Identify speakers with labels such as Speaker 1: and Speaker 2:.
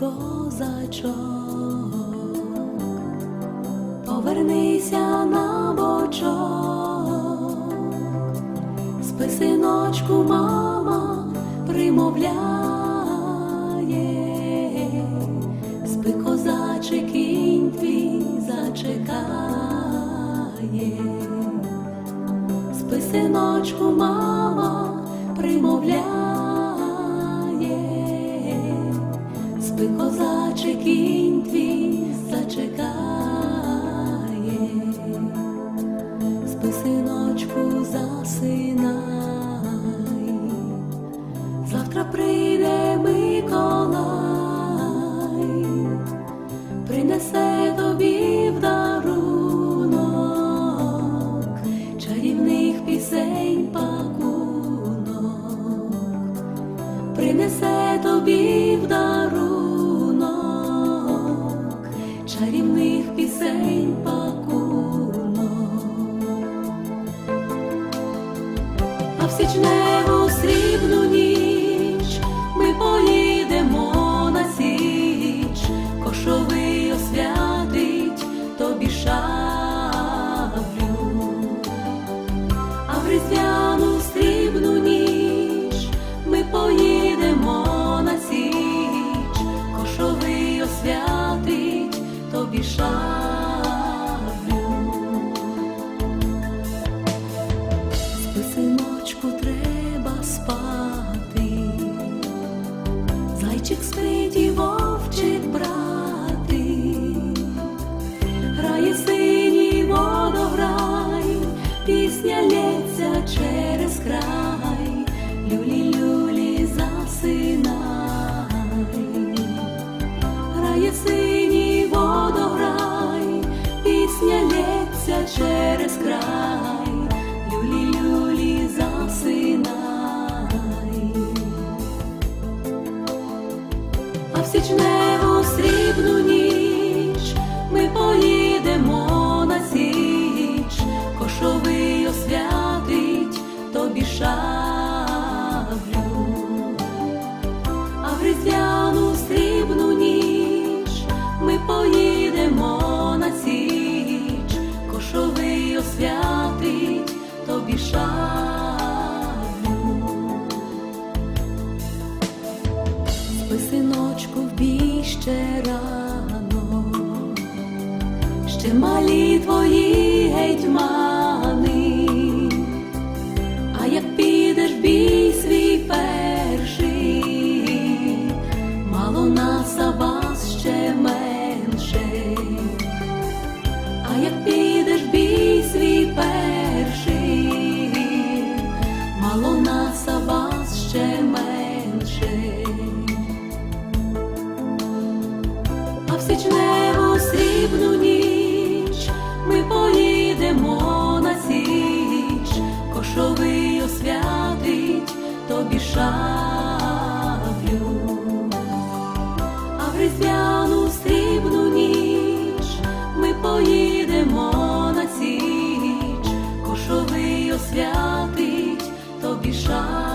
Speaker 1: козачок, повернися на бочок, спи синочку, мама примовляє, спи козачий кінь твій зачекає, спи синочку, мама примовляє, спи козачий кінь твій зачекає, спи синочку, засинай, а січневу срібну ніч. Ми поїдемо на січ, кошовий освятить тобі шаблю, а в різдвяну срібну ніч ми поїдемо на січ, кошовий освятить тобі шаблю. Синочку, треба спати, зайчик спить шаблю. В бій ще рано, ще малі твої гетьмани, а як підеш бій свій перший, мало нас, а різдвяну срібну ніч ми поїдемо на січ, кошовий освятить тобі шаблю.